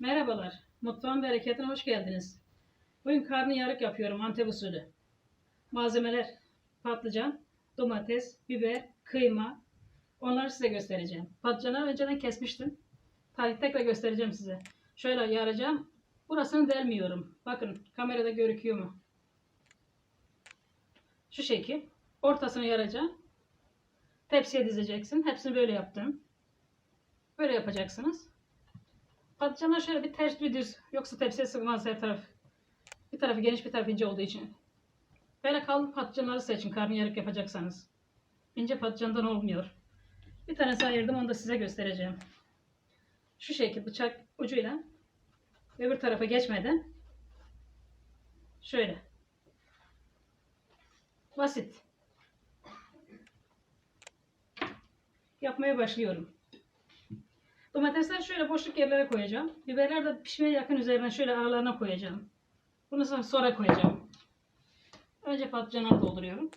Merhabalar, mutfağın bereketine hoş geldiniz. Bugün karnıyarık yapıyorum Antep usulü. Malzemeler patlıcan, domates, biber, kıyma. Onları size göstereceğim. Patlıcanı önceden kesmiştim. Tabii tekrar göstereceğim size. Şöyle yaracağım. Burasını delmiyorum. Bakın kamerada görüküyor mu? Şu şekil. Ortasını yaracağım. Tepsiye dizeceksin. Hepsini böyle yaptım. Böyle yapacaksınız. Patlıcanlar şöyle bir ters düz. Yoksa tepsiye sığmaz her taraf. Bir tarafı geniş bir tarafı ince olduğu için. Böyle kalın patlıcanları seçin karnıyarık yapacaksanız. İnce patlıcandan olmuyor. Bir tanesi ayırdım onu da size göstereceğim. Şu şekil bıçak ucuyla öbür tarafa geçmeden şöyle. Basit. Yapmaya başlıyorum. Domatesler şöyle boşluk yerlere koyacağım. Biberler de pişmeye yakın üzerine şöyle aralarına koyacağım. Bunu sonra- koyacağım. Önce patlıcanları dolduruyorum.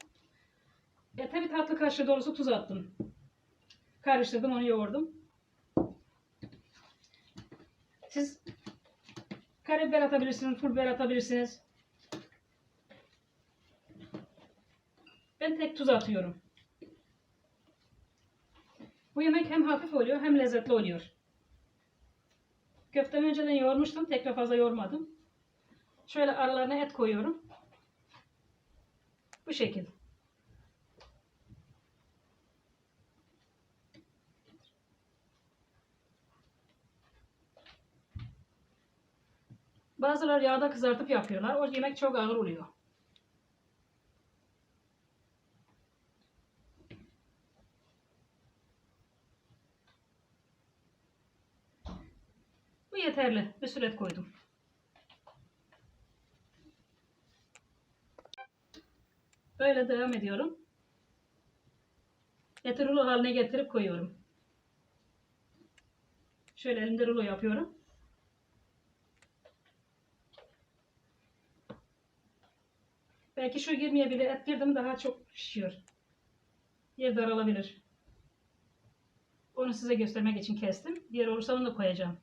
E tabi tatlı kaşığı dolusu tuz attım. Karıştırdım onu yoğurdum. Siz karabiber atabilirsiniz, pul biber atabilirsiniz. Ben tek tuz atıyorum. Bu yemek hem hafif oluyor hem lezzetli oluyor. Köftemi önceden yoğurmuştum. Tekrar fazla yoğurmadım. Şöyle aralarına et koyuyorum. Bu şekil. Bazıları yağda kızartıp yapıyorlar. O yemek çok ağır oluyor. Bu yeterli. Bir süret koydum. Böyle devam ediyorum. Eti rulo haline getirip koyuyorum. Şöyle elimde rulo yapıyorum. Belki şu girmeyebilir. Et girdim daha çok pişiyor. Yer daralabilir. Onu size göstermek için kestim. Diğer olursa onu da koyacağım.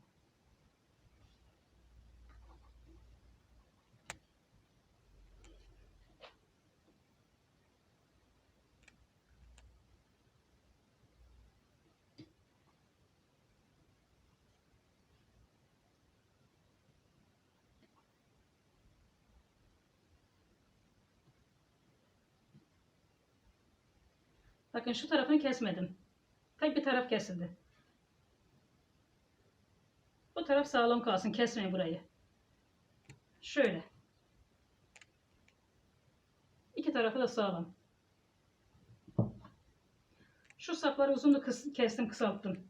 Bakın şu tarafını kesmedim. Tek bir taraf kesildi. Bu taraf sağlam kalsın. Kesmeyin burayı. Şöyle. İki tarafı da sağlam. Şu sapları uzun da kıs- kestim, kısalttım.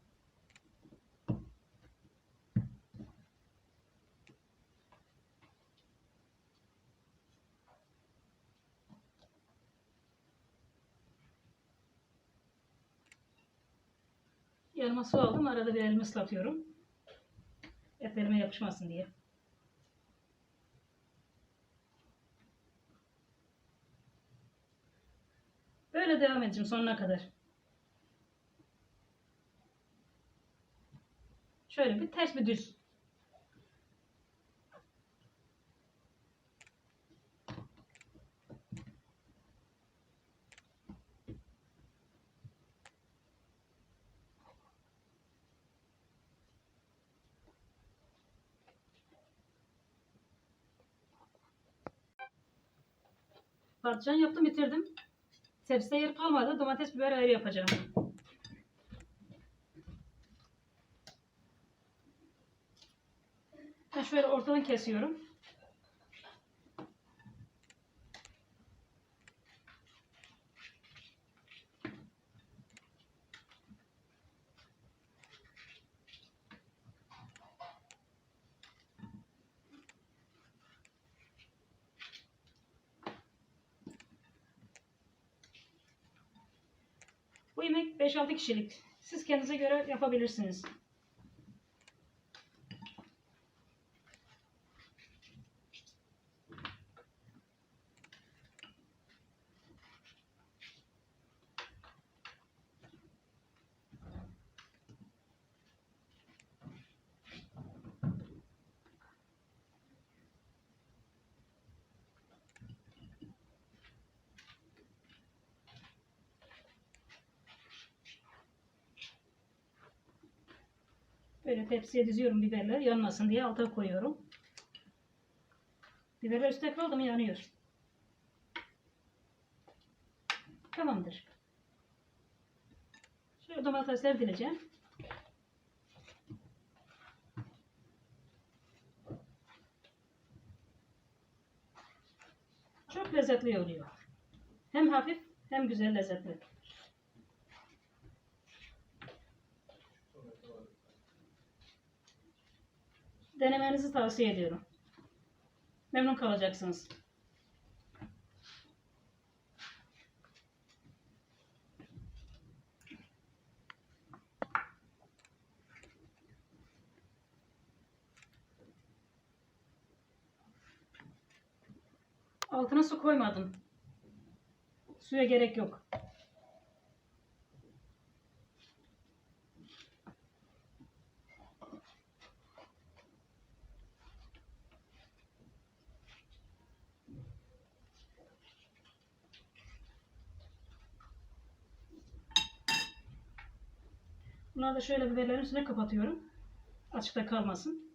Yanıma su aldım. Arada bir elimi ıslatıyorum. Etlerime yapışmasın diye. Böyle devam edeceğim sonuna kadar. Şöyle bir ters bir düz. Patlıcan yaptım bitirdim. Tepside yer kalmadı. Domates biber ayrı yapacağım. Ben şöyle ortadan kesiyorum. Bu yemek 5-6 kişilik. Siz kendinize göre yapabilirsiniz. Böyle tepsiye diziyorum biberler yanmasın diye alta koyuyorum. Biberler üstte kaldı mı yanıyor. Tamamdır. Şöyle domatesler dileceğim. Çok lezzetli oluyor. Hem hafif hem güzel lezzetli. Denemenizi tavsiye ediyorum. Memnun kalacaksınız. Altına su koymadım. Suya gerek yok. Bunları da şöyle biberlerin üstüne kapatıyorum. Açıkta kalmasın.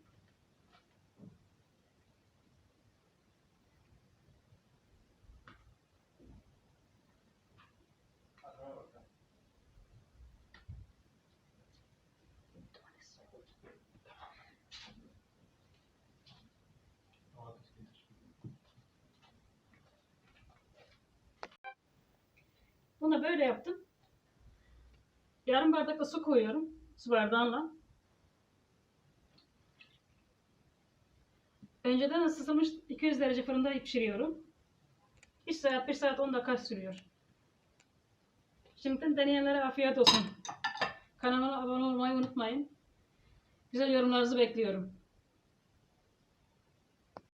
Bunu böyle yaptım. Yarım bardak da su koyuyorum. Su bardağıyla. Önceden ısıtılmış 200 derece fırında pişiriyorum. 1 saat, 1 saat 10 dakika sürüyor. Şimdiden deneyenlere afiyet olsun. Kanalıma abone olmayı unutmayın. Güzel yorumlarınızı bekliyorum.